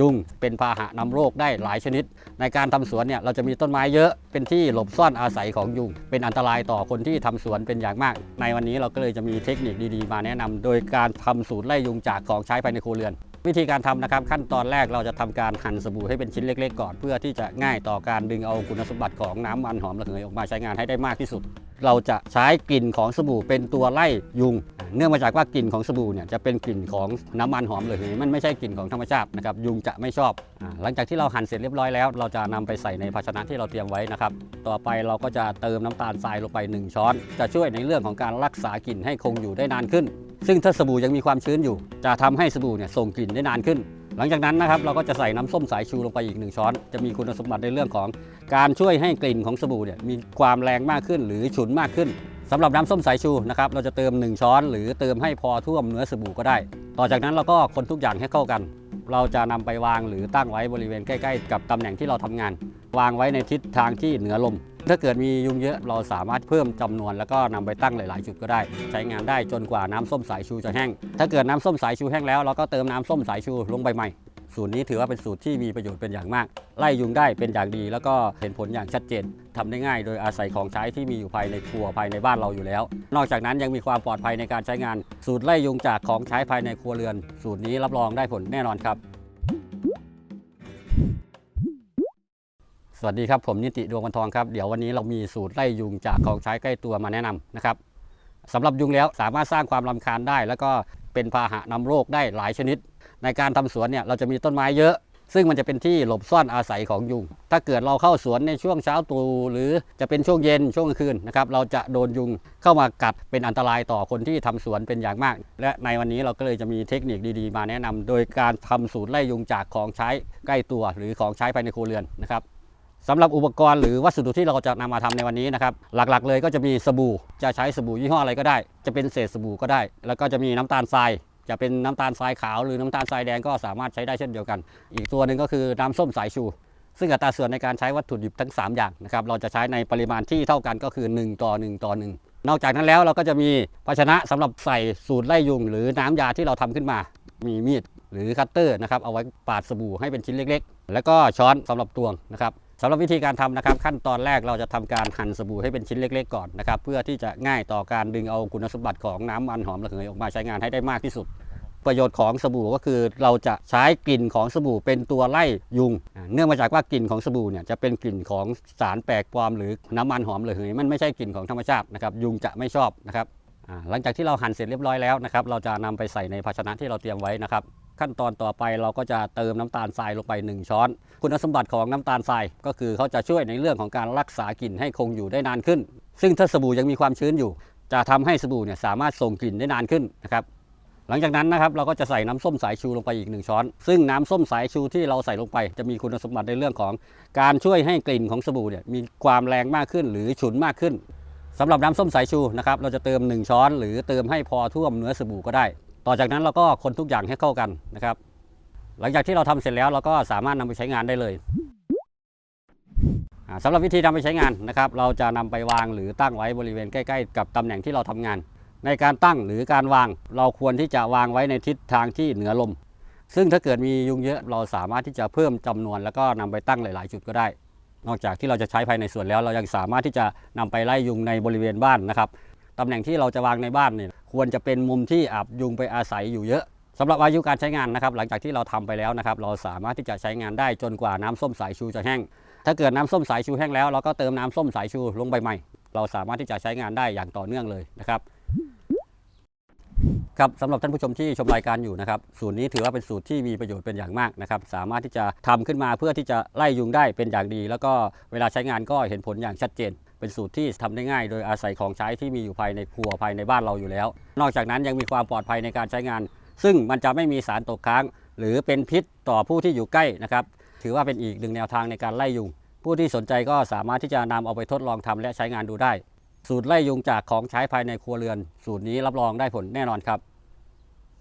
ยุงเป็นพาหะนำโรคได้หลายชนิด ในการทำสวนเนี่ยเราจะมีต้นไม้เยอะเป็นที่หลบซ่อนอาศัยของยุง เป็นอันตรายต่อคนที่ทำสวนเป็นอย่างมาก ในวันนี้เราก็เลยจะมีเทคนิคดีๆ มาแนะนำโดยการทำสูตรไล่ยุงจากของใช้ภายในครัวเรือน วิธีการทำนะครับ ขั้นตอนแรกเราจะทำการหั่นสบู่ให้เป็นชิ้นเล็ก ๆ ก่อน เพื่อที่จะง่ายต่อการดึงเอาคุณสมบัติของน้ำมันหอมระเหยออกมาใช้งานให้ได้มากที่สุด เราจะใช้กลิ่นของสบู่เป็นตัวไล่ยุง เนื่องมาจากว่ากลิ่นของสบู่เนี่ยจะเป็นกลิ่นของน้ำมันหอมเหยมันไม่ใช่กลิ่นของธรรมชาตินะครับยุงจะไม่ชอบ หลังจากที่เราหั่นเสร็จเรียบร้อยแล้ว เราจะนำไปใส่ในภาชนะที่เราเตรียมไว้นะครับต่อไปเราก็จะเติมน้ำตาลทรายลงไป 1 ช้อน จะช่วยในเรื่องของการรักษากลิ่นให้คงอยู่ได้นานขึ้น ซึ่งถ้าสบู่ยังมีความชื้นอยู่ จะทำให้สบู่เนี่ยส่งกลิ่นได้นานขึ้นหลังจากนั้นนะครับเราก็จะใส่น้ำส้มสายชูลงไปอีก1ช้อน จะมีคุณสมบัติในเรื่องของการช่วยให้กลิ่นของสบู่เนี่ยมีความแรงมากขึ้นหรือฉุนมากขึ้น สำหรับน้ำส้มสายชูนะครับเราจะเติม 1 ช้อน หรือเติมให้พอท่วมเนื้อสบู่ก็ได้ ต่อจากนั้นเราก็คนทุกอย่างให้เข้ากัน เราจะนำไปวางหรือตั้งไว้บริเวณใกล้ ๆ กับตำแหน่งที่เราทำงาน วางไว้ในทิศทางที่เหนือลม ถ้าเกิดมียุงเยอะเราสามารถเพิ่มจำนวน แล้วก็นำไปตั้งหลาย ๆ จุดก็ได้ ใช้งานได้จนกว่าน้ำส้มสายชูจะแห้ง ถ้าเกิดน้ำส้มสายชูแห้งแล้วเราก็เติมน้ำส้มสายชูลงไปใหม่ สูตรนี้ถือว่าเป็นสูตรที่มีประโยชน์เป็นอย่างมาก ไล่ยุงได้เป็นอย่างดี แล้วก็เห็นผลอย่างชัดเจนทำได้ง่าย โดยอาศัยของใช้ที่มีอยู่ภายในครัวภายในบ้านเราอยู่แล้ว นอกจากนั้นยังมีความปลอดภัยในการใช้งาน สูตรไล่ยุงจากของใช้ภายในครัวเรือน สูตรนี้รับรองได้ผลแน่นอนครับสวัสดีครับผมนิติดวงวันทองครับเดี๋ยววันนี้เรามีสูตรไล่ยุงจากของใช้ใกล้ตัวมาแนะนำนะครับสำหรับยุงแล้วสามารถสร้างความรำคาญได้ แล้วก็เป็นพาหะนำโรคได้หลายชนิด ในการทำสวนเนี่ยเราจะมีต้นไม้เยอะ ซึ่งมันจะเป็นที่หลบซ่อนอาศัยของยุง ถ้าเกิดเราเข้าสวนในช่วงเช้าตรู่หรือจะเป็นช่วงเย็นช่วงกลางคืนนะครับเราจะโดนยุงเข้ามากัดเป็นอันตรายต่อคนที่ทำสวนเป็นอย่างมาก และในวันนี้เราก็เลยจะมีเทคนิคดีๆ มาแนะนำโดยการทำสูตรไล่ยุงจากของใช้ใกล้ตัว หรือของใช้ภายในครัวเรือนนะครับสำหรับอุปกรณ์หรือวัสดุที่เราจะนำมาทำในวันนี้นะครับ หลักๆ เลยก็จะมีสบู่จะใช้สบู่ยี่ห้ออะไรก็ได้ จะเป็นเศษสบู่ก็ได้ แล้วก็จะมีน้ำตาลทราย จะเป็นน้ำตาลทรายขาวหรือน้ำตาลทรายแดงก็สามารถใช้ได้เช่นเดียวกัน อีกตัวหนึ่งก็คือน้ำส้มสายชู ซึ่งอัตราส่วนในการใช้วัตถุดิบทั้ง 3 อย่างนะครับเราจะใช้ในปริมาณที่เท่ากันก็คือ 1 ต่อ 1 ต่อ 1 นอกจากนั้นแล้วเราก็จะมีภาชนะสำหรับใส่สูตรไล่ยุง หรือน้ำยาที่เราทำขึ้นมา มีมีดหรือคัตเตอร์นะครับเอาไว้ปาดสบู่ให้เป็นชิ้นเล็ก ๆ แล้วก็ช้อนสำหรับตวงนะครับ สำหรับวิธีการทำนะครับ ขั้นตอนแรกเราจะทำการหั่นสบู่ให้เป็นชิ้นเล็ก ๆ ก่อนนะครับเพื่อที่จะง่ายต่อการดึงเอาคุณสมบัติของน้ำมันหอมระเหยออกมาใช้งานให้ได้มากที่สุด ประโยชน์ของสบู่ก็คือเราจะใช้กลิ่นของสบู่เป็นตัวไล่ยุง เนื่องมาจากว่ากลิ่นของสบู่เนี่ยจะเป็นกลิ่นของสารแปลกปลอมหรือน้ำมันหอมระเหยมันไม่ใช่กลิ่นของธรรมชาตินะครับยุงจะไม่ชอบนะครับหลังจากที่เราหั่นเสร็จเรียบร้อยแล้วนะครับเราจะนำไปใส่ในภาชนะที่เราเตรียมไว้นะครับ ขั้นตอนต่อไปเราก็จะเติมน้ำตาลทรายลงไป 1 ช้อน คุณสมบัติของน้ำตาลทราย ก็คือเขาจะช่วยในเรื่องของการรักษากลิ่นให้คงอยู่ได้นานขึ้น ซึ่งถ้าสบู่ยังมีความชื้นอยู่ จะทำให้สบู่เนี่ยสามารถส่งกลิ่นได้นานขึ้นนะครับหลังจากนั้นนะครับเราก็จะใส่น้ำส้มสายชูลงไปอีก 1 ช้อน ซึ่งน้ำส้มสายชูที่เราใส่ลงไป จะมีคุณสมบัติในเรื่องของ การช่วยให้กลิ่นของสบู่เนี่ยมีความแรงมากขึ้นหรือฉุนมากขึ้นสำหรับน้ำส้มสายชูนะครับเราจะเติม 1 ช้อน หรือเติมให้พอท่วมเนื้อสบู่ก็ได้ ต่อจากนั้นเราก็คนทุกอย่างให้เข้ากันนะครับ หลังจากที่เราทำเสร็จแล้วเราก็สามารถนำไปใช้งานได้เลยอ่าสำหรับวิธีนำไปใช้งานนะครับ เราจะนำไปวางหรือตั้งไว้บริเวณใกล้ๆ กับตำแหน่งที่เราทำงาน ในการตั้งหรือการวาง เราควรที่จะวางไว้ในทิศทางที่เหนือลม ซึ่งถ้าเกิดมียุงเยอะเราสามารถที่จะเพิ่มจำนวน แล้วก็นำไปตั้งหลาย ๆ จุดก็ได้ นอกจากที่เราจะใช้ภายในสวนแล้ว เรายังสามารถที่จะนำไปไล่ยุงในบริเวณบ้านนะครับ ตำแหน่งที่เราจะวางในบ้านเนี่ยควรจะเป็นมุมที่อับยุงไปอาศัยอยู่เยอะสำหรับอายุการใช้งานนะครับหลังจากที่เราทำไปแล้วนะครับเราสามารถที่จะใช้งานได้จนกว่าน้ำส้มสายชูจะแห้ง ถ้าเกิดน้ำส้มสายชูแห้งแล้วเราก็เติมน้ำส้มสายชูลงไปใหม่ เราสามารถที่จะใช้งานได้อย่างต่อเนื่องเลยนะครับครับสำหรับท่านผู้ชมที่ชมรายการอยู่นะครับสูตรนี้ถือว่าเป็นสูตรที่มีประโยชน์เป็นอย่างมากนะครับสามารถที่จะทำขึ้นมาเพื่อที่จะไล่ยุงได้เป็นอย่างดี แล้วก็เวลาใช้งานก็เห็นผลอย่างชัดเจน เป็นสูตรที่ทำได้ง่าย โดยอาศัยของใช้ที่มีอยู่ภายในครัวภายในบ้านเราอยู่แล้ว นอกจากนั้นยังมีความปลอดภัยในการใช้งาน ซึ่งมันจะไม่มีสารตกค้าง หรือเป็นพิษต่อผู้ที่อยู่ใกล้นะครับ ถือว่าเป็นอีกหนึ่งแนวทางในการไล่ยุง ผู้ที่สนใจก็สามารถที่จะนำเอาไปทดลองทำและใช้งานดูได้ สูตรไล่ยุงจากของใช้ภายในครัวเรือน สูตรนี้รับรองได้ผลแน่นอนครับ